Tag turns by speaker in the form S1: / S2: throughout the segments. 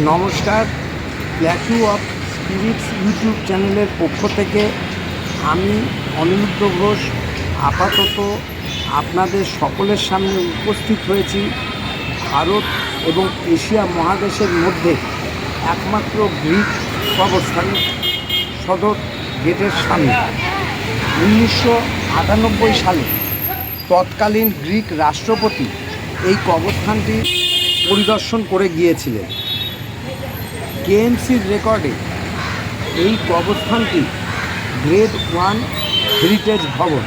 S1: নমস্কার। Plateau of spirits YouTube চ্যানেলের পক্ষ থেকে আমি অনিরুদ্ধ ঘোষ। আপাতত আপনাদের সকলের সামনে উপস্থিত হয়েছি ভারত এবং এশিয়া মহাদেশের মধ্যে একমাত্র গ্রিক কবরস্থান সদর গেটের সামনে। উনিশশো আটানব্বই সালে তৎকালীন গ্রিক রাষ্ট্রপতি এই কবরস্থানটি পরিদর্শন করে গিয়েছিলেন। কেএমসির রেকর্ডে এই কবরস্থানটি গ্রেড ওয়ান হেরিটেজ ভবন।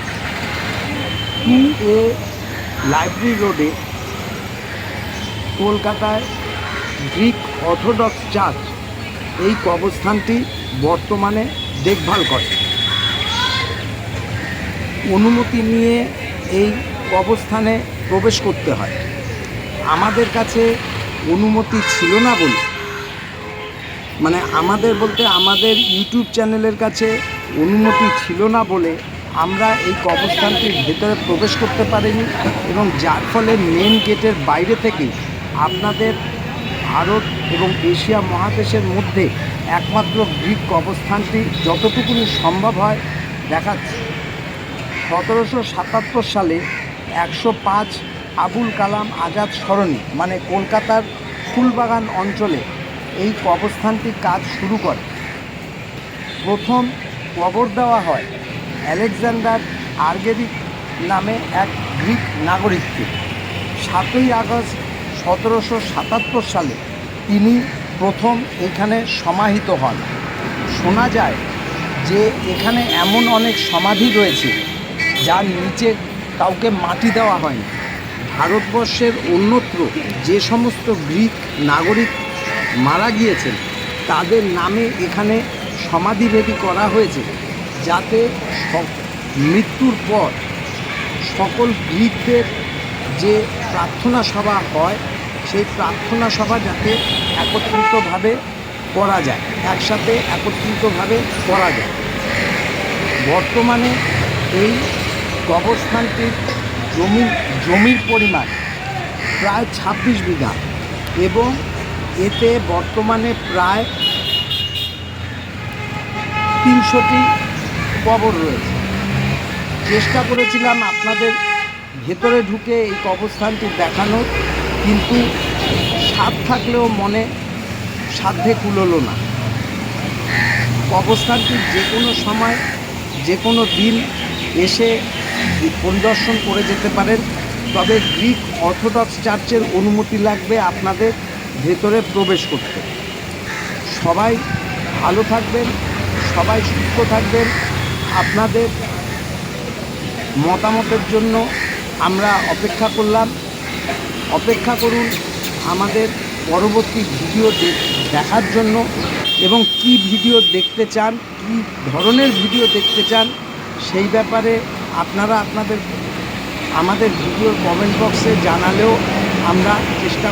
S1: টু এ লাইব্রেরি রোডে কলকাতায় গ্রিক অর্থোডক্স চার্চ এই কবরস্থানটি বর্তমানে দেখভাল করে। অনুমতি নিয়ে এই কবরস্থানে প্রবেশ করতে হয়। আমাদের কাছে অনুমতি ছিল না বলে মানে আমাদের বলতে আমাদের ইউটিউব চ্যানেলের কাছে অনুমতি ছিল না বলে আমরা এই কবরস্থানটির ভেতরে প্রবেশ করতে পারিনি এবং যার ফলে মেন গেটের বাইরে থেকেই আপনাদের ভারত এবং এশিয়া মহাদেশের মধ্যে একমাত্র গ্রিক কবরস্থানটি যতটুকুনি সম্ভব হয় দেখাচ্ছে সতেরোশো সাতাত্তর সালে একশো পাঁচ আবুল কালাম আজাদ সরণি মানে কলকাতার ফুলবাগান অঞ্চলে এই কবরস্থানটি কাজ শুরু করে। প্রথম কবর দেওয়া হয় আলেকজান্ডার আর্গেরিক নামে এক গ্রিক নাগরিককে। সাতই আগস্ট সতেরোশো সাতাত্তর সালে তিনি প্রথম এখানে সমাহিত হন। শোনা যায় যে এখানে এমন অনেক সমাধি রয়েছে যার নিচে কাউকে মাটি দেওয়া হয়নি। ভারতবর্ষের অন্যত্র যে সমস্ত গ্রিক নাগরিক মারা গিয়েছেন। তাদের নামে এখানে সমাধিভেদী করা হয়েছে যাতে মৃত্যুর পর সকল গ্রিকদের যে প্রার্থনা সভা হয়, সেই প্রার্থনা সভা যাতে একত্রিতভাবে করা যায়, একসাথে একত্রিতভাবে করা যায়। বর্তমানে এই কবরস্থানটির জমির জমির পরিমাণ প্রায় ছাব্বিশ বিঘা এবং এতে বর্তমানে প্রায় তিনশোটি কবর রয়েছে। চেষ্টা করেছিলাম আপনাদের ভেতরে ঢুকে এই কবরস্থানটি দেখানোর, কিন্তু স্বাদ থাকলেও মনে সাধ্যে কুলোলো না। কবরস্থানটি যে কোনো সময়, যে কোনো দিন এসে পরিদর্শন করে যেতে পারেন। তবে গ্রিক অর্থোডক্স চার্চের অনুমতি লাগবে আপনাদের। ভেতরে প্রবেশ করতে। সবাই ভালো থাকবেন, সবাই সুস্থ থাকবেন। আপনাদের মতামতের জন্য আমরা অপেক্ষা করলাম। অপেক্ষা করুন আমাদের পরবর্তী ভিডিও দেখার জন্য এবং কি ভিডিও দেখতে চান, কি ধরনের ভিডিও দেখতে চান, সেই ব্যাপারে আপনারা আপনাদের আমাদের ভিডিও কমেন্ট বক্সে জানালেও আমরা চেষ্টা